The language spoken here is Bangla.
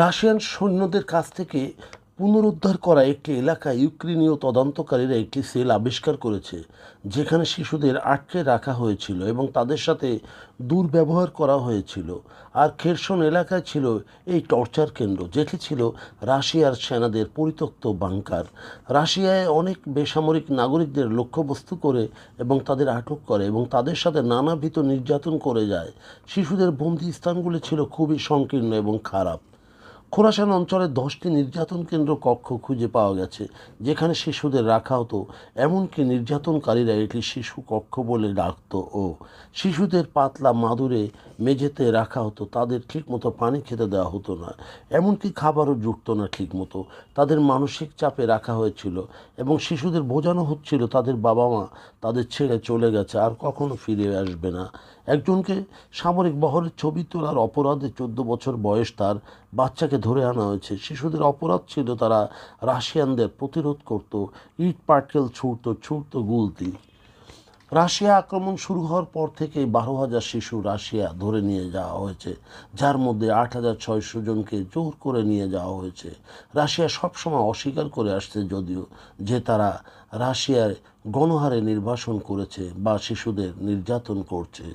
রাশিয়ান সৈন্যদের কাছ থেকে পুনরুদ্ধার করা একটি এলাকায় ইউক্রেনীয় তদন্তকারীরা একটি সেল আবিষ্কার করেছে, যেখানে শিশুদের আটকে রাখা হয়েছিল এবং তাদের সাথে দুর্ব্যবহার করা হয়েছিল। আর খেরসন এলাকায় ছিল এই টর্চার কেন্দ্র, যেটি ছিল রাশিয়ার সেনাদের পরিত্যক্ত বাংকার। রাশিয়ায় অনেক বেসামরিক নাগরিকদের লক্ষ্যবস্তু করে এবং তাদের আটক করে এবং তাদের সাথে নানাবিধ নির্যাতন করে যায়। শিশুদের বন্দি স্থানগুলি ছিল খুবই সংকীর্ণ এবং খারাপ। খোরাসান অঞ্চলে দশটি নির্যাতন কেন্দ্র কক্ষ খুঁজে পাওয়া গেছে, যেখানে শিশুদের রাখা হতো। এমনকি নির্যাতনকারীরা এটি শিশু কক্ষ বলে ডাকতো ও শিশুদের পাতলা মাদুরে মেঝেতে রাখা হতো। তাদের ঠিকমতো পানি খেতে দেওয়া হতো না। এমনকি খাবারও জুটতো না ঠিকমতো। তাদের মানসিক চাপে রাখা হয়েছিল এবং শিশুদের বোঝানো হচ্ছিল তাদের বাবা মা তাদের ছেড়ে চলে গেছে, আর কখনো ফিরে আসবে না। একজনকে সামরিক বহরের ছবি তোলার অপরাধে চোদ্দ বছর বয়স তার বাচ্চাকে ধরে আনা হয়েছে। শিশুদের অপরাধ ছিল তারা রাশিয়ানদের প্রতিরোধ করত, ইট, পাটকেল ছুটত ছুটত গুলতি। রাশিয়া আক্রমণ শুরু হওয়ার পর থেকে বারো হাজার শিশু রাশিয়া ধরে নিয়ে যাওয়া হয়েছে, যার মধ্যে আট হাজার ছয়শো জনকে জোর করে নিয়ে যাওয়া হয়েছে। রাশিয়া সবসময় অস্বীকার করে আসছে যদিও যে তারা রাশিয়ায় গণহারে নির্বাসন করেছে বা শিশুদের নির্যাতন করছে।